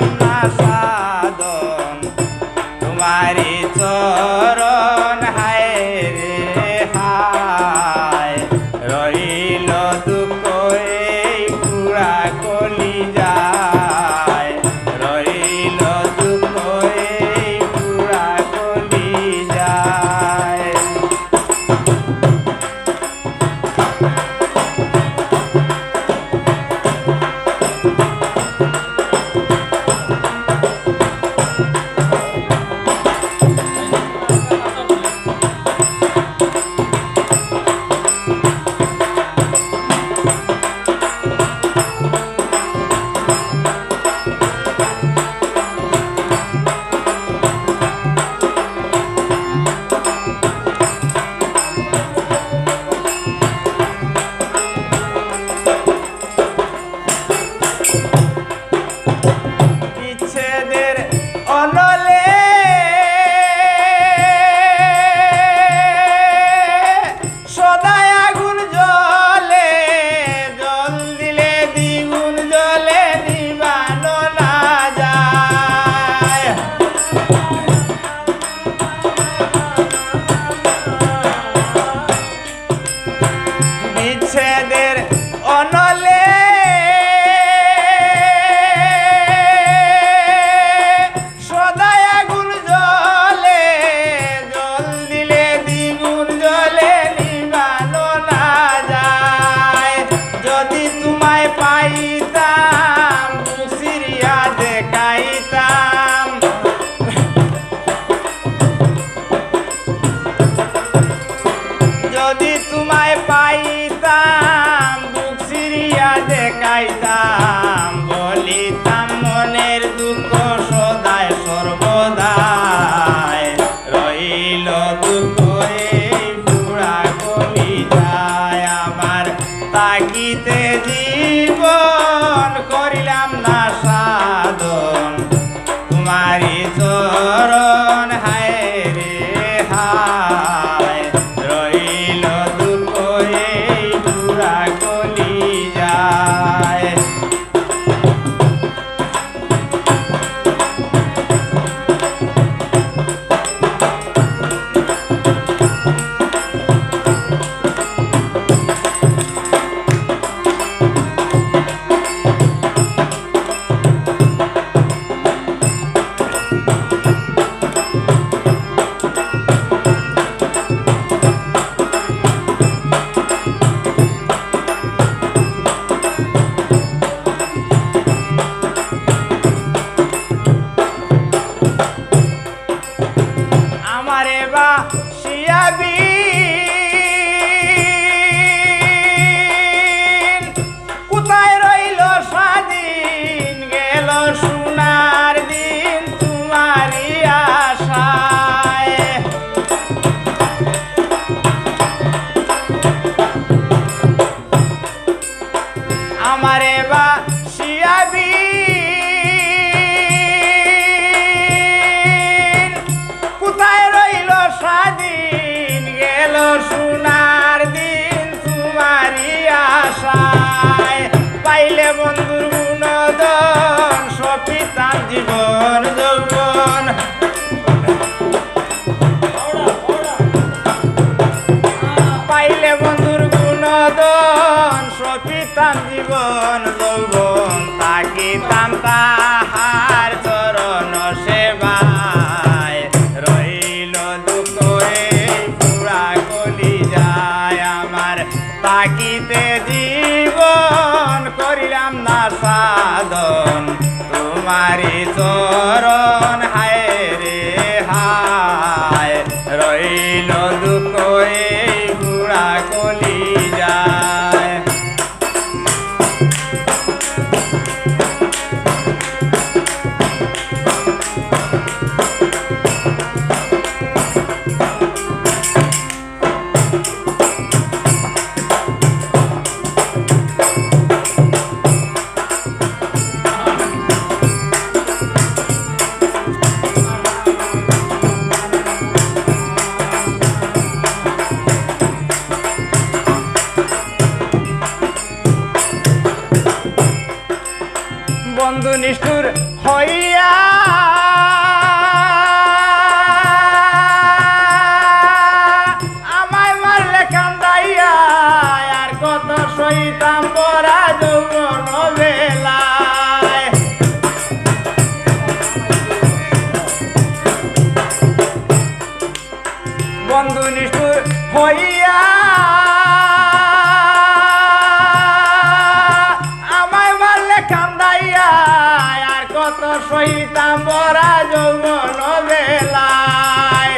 am not sorry. মুর্শেদের অনলে हमारे बा তোমারি চরণ হায় निष्ठुर আর কত সহিতাম বরা যৌবন বেলায়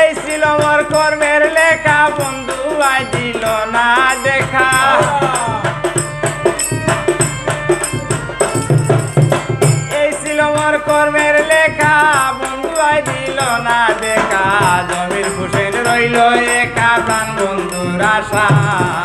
এই ছিল মোর কর্মের লেখা, বন্ধু আই দিল না দেখা। এই ছিল মোর কর্মের লেখা, বন্ধু আই দিল না দেখা। জমির খুশের রইল একা প্রাণ বন্ধুর আশায়